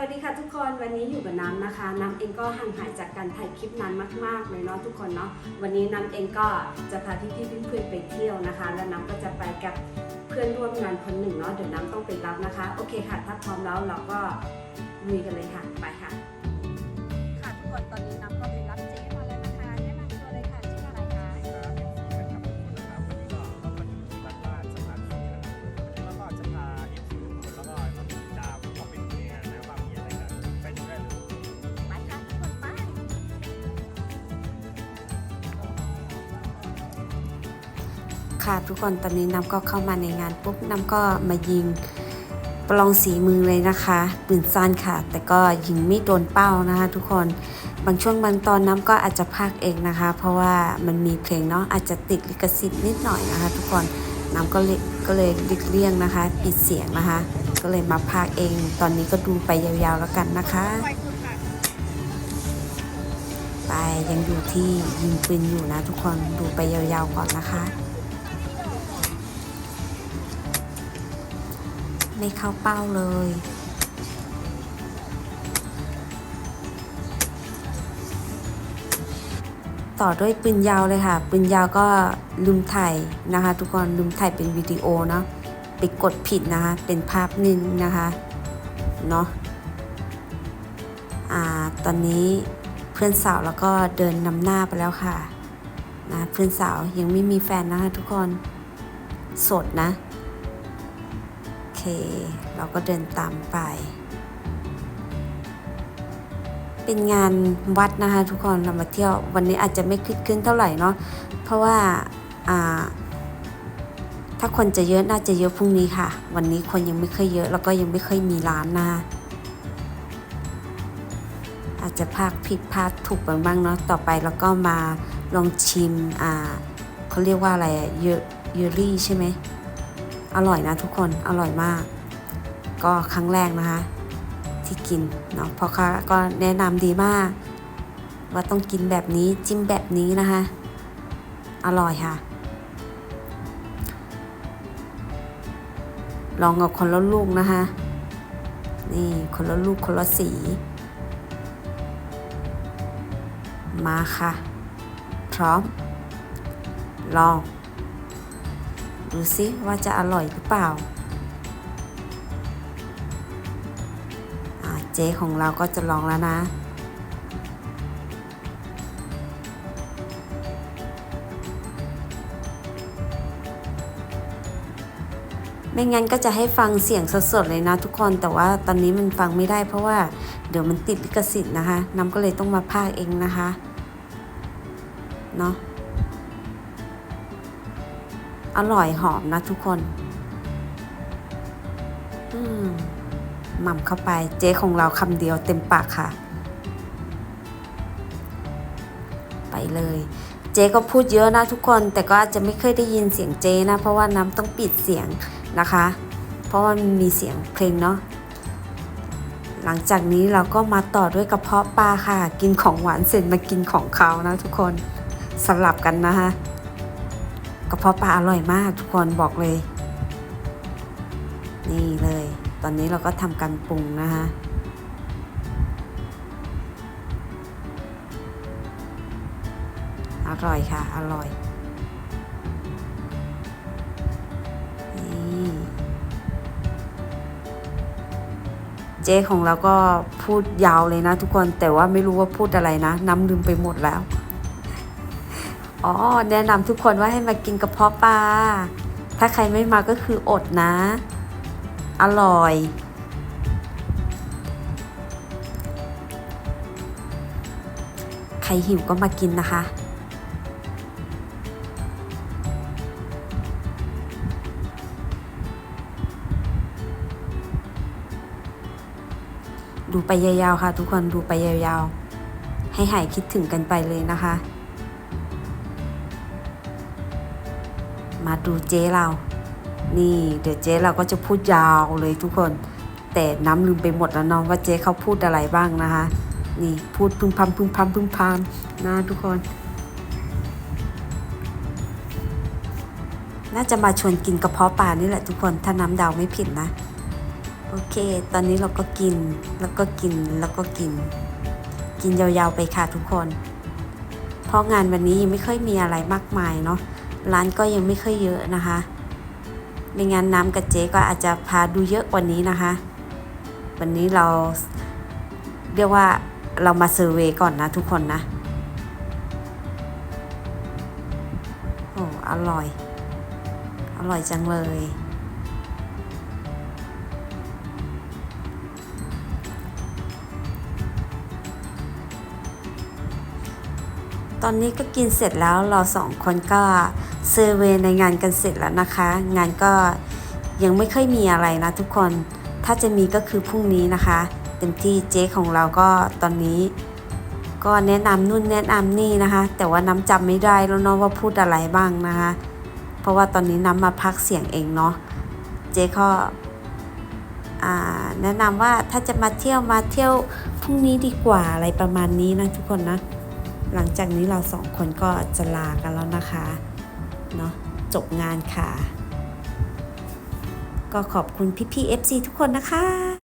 วัสดีค่ะทุกคนวันนี้อยู่กับน้ำนะคะน้ำเองก็ห่างหายจากการถ่ายคลิปนานมากๆเลยเนาะทุกคนเนาะวันนี้น้ำเองก็จะพาพี่ๆเพื่อนๆไปเที่ยวนะคะ แล้วน้ำก็จะไปกับเพื่อนร่วมงานคนหนึ่งเนาะเดี๋ยวน้ำต้องไปรับนะคะ โอเคค่ะถ้าพร้อมแล้วเราก็ลุยกันเลยค่ะไปค่ะ ค่ะทุกคนตอนนี้น้ำก็เข้ามาในงานปุ๊บน้ำก็มายิงปลองสีมือเลยนะคะปืนสั้นค่ะ แต่ก็ยิงไม่โดนเป้านะคะ ทุกคนบางช่วงบางตอนน้ำก็อาจจะพากเองนะคะ เพราะว่ามันมีเพลงเนาะอาจจะติดลิขสิทธิ์นิดหน่อยนะคะ ทุกคนน้ำก็เลยก็เลยหลีกเลี่ยงนะคะ ปิดเสียงนะคะ ก็เลยมาพากเอง ตอนนี้ก็ดูไปยาวๆแล้วกันนะคะไปยังอยู่ที่ยิงปืนอยู่นะทุกคนดูไปยาวๆก่อนนะคะ ไม่เข้าเป้าเลย ต่อด้วยปืนยาวเลยค่ะ ปืนยาวก็ลืมถ่ายนะคะ ทุกคนลืมถ่ายเป็นวิดีโอเนาะไปกดผิดนะคะ เป็นภาพนิ่งนะคะเนาะอ่าตอนนี้เพื่อนสาวแล้วก็เดินนำหน้าไปแล้วค่ะนะเพื่อนสาวยังไม่มีแฟนนะคะทุกคน โสดนะ เคเราก็เดินตามไป เป็นงานวัดนะคะทุกคนเรามาเที่ยววันนี้อาจจะไม่คึกคืนเท่าไหร่เนาะเพราะว่าถ้าคนจะเยอะน่าจะเยอะพรุ่งนี้ค่ะ วันนี้คนยังไม่ค่อยเยอะ แล้วก็ยังไม่ค่อยมีร้านนะอาจจะพากผิดพลาดถูกไปบ้างเนาะต่อไปแล้วก็มาลองชิมอ่าเขาเรียกว่าอะไรอะยเยอรี่ใช่ไหม อร่อยนะทุกคนอร่อยมาก ก็ครั้งแรกนะคะ ที่กินเนาะพราะเขาก็แนะนำดีมาก ว่าต้องกินแบบนี้จิ้มแบบนี้นะคะ อร่อยค่ะ ลองกับคนละลูกนะคะนี่คนละลูกคนละสี มาค่ะ พร้อม ลอง ดูซิว่าจะอร่อยหรือเปล่า เจ๊ของเราก็จะลองแล้วนะ ไม่งั้นก็จะให้ฟังเสียงสดๆเลยนะทุกคนแต่ว่าตอนนี้มันฟังไม่ได้เพราะว่าเดี๋ยวมันติดลิขสิทธิ์นะคะ น้ำก็เลยต้องมาพากย์เองนะคะ เนาะ อร่อยหอมนะทุกคนอืมหม่ำเข้าไปเจ๊ของเราคำเดียวเต็มปากค่ะ ไปเลย เจ๊ก็พูดเยอะนะทุกคน แต่ก็อาจจะไม่เคยได้ยินเสียงเจ๊นะ เพราะว่าน้ำต้องปิดเสียงนะคะ เพราะว่ามีเสียงเพลงเนาะหลังจากนี้เราก็มาต่อด้วยกระเพาะปลาค่ะ กินของหวานเสร็จมากินของคานะทุกคนสลับกันนะคะ ระเพาะปลาอร่อยมากทุกคนบอกเลย นี่เลย ตอนนี้เราก็ทำการปรุงนะคะอร่อยค่ะ อร่อยนี่เจ๊ของเราก็พูดยาวเลยนะทุกคนแต่ว่าไม่รู้ว่าพูดอะไรนะ น้ำลืมไปหมดแล้ว อ๋อ แนะนำทุกคนว่าให้มากินกระเพาะปลา ถ้าใครไม่มาก็คืออดนะ อร่อย ใครหิวก็มากินนะคะดูไปยาวๆค่ะทุกคนดูไปยาวๆ ให้หายคิดถึงกันไปเลยนะคะ มาดูเจ๊เรา นี่เดี๋ยวเจ๊เราก็จะพูดยาวเลยทุกคน แต่น้ำลืมไปหมดแล้วเน้องว่าเจ๊เขาพูดอะไรบ้างนะคะ นี่พูดพึ่งพำพึ่งพำพึ่งพำนะทุกคน น่าจะมาชวนกินกระเพาะปลานี่แหละทุกคนถ้าน้ำเดาไม่ผิดนะโอเค ตอนนี้เราก็กิน แล้วก็กิน แล้วก็กิน กินยาวๆไปค่ะทุกคน เพราะงานวันนี้ยังไม่ค่อยมีอะไรมากมายเนาะ ร้านก็ยังไม่ค่อยเยอะนะคะไม่งั้นน้ำกับเจ๊ก็อาจจะพาดูเยอะกว่านี้นะคะ วันนี้เราเรียกว่าเรามาเซอร์เวยก่อนนะทุกคนนะ โอ้ อร่อย อร่อยจังเลย ตอนนี้ก็กินเสร็จแล้วเราสองคนก็ เซอร์เวย์ในงานกันเสร็จแล้วนะคะ งานก็ยังไม่ค่อยมีอะไรนะทุกคน ถ้าจะมีก็คือพรุ่งนี้นะคะ เต็มที่เจ๊ของเราก็ตอนนี้ ก็แนะนำนู่นแนะนำนี่นะคะ แต่ว่าน้ำจำไม่ได้แล้วเนาะว่าพูดอะไรบ้างนะคะ เพราะว่าตอนนี้น้ำมาพักเสียงเองเนาะ เจ๊ก็แนะนำว่าถ้าจะมาเที่ยวมาเที่ยวพรุ่งนี้ดีกว่าอะไรประมาณนี้นะทุกคนนะ หลังจากนี้เราสองคนก็จะลากันแล้วนะคะ เนาะจบงานค่ะ ก็ขอบคุณพี่ๆ FC ทุกคนนะคะ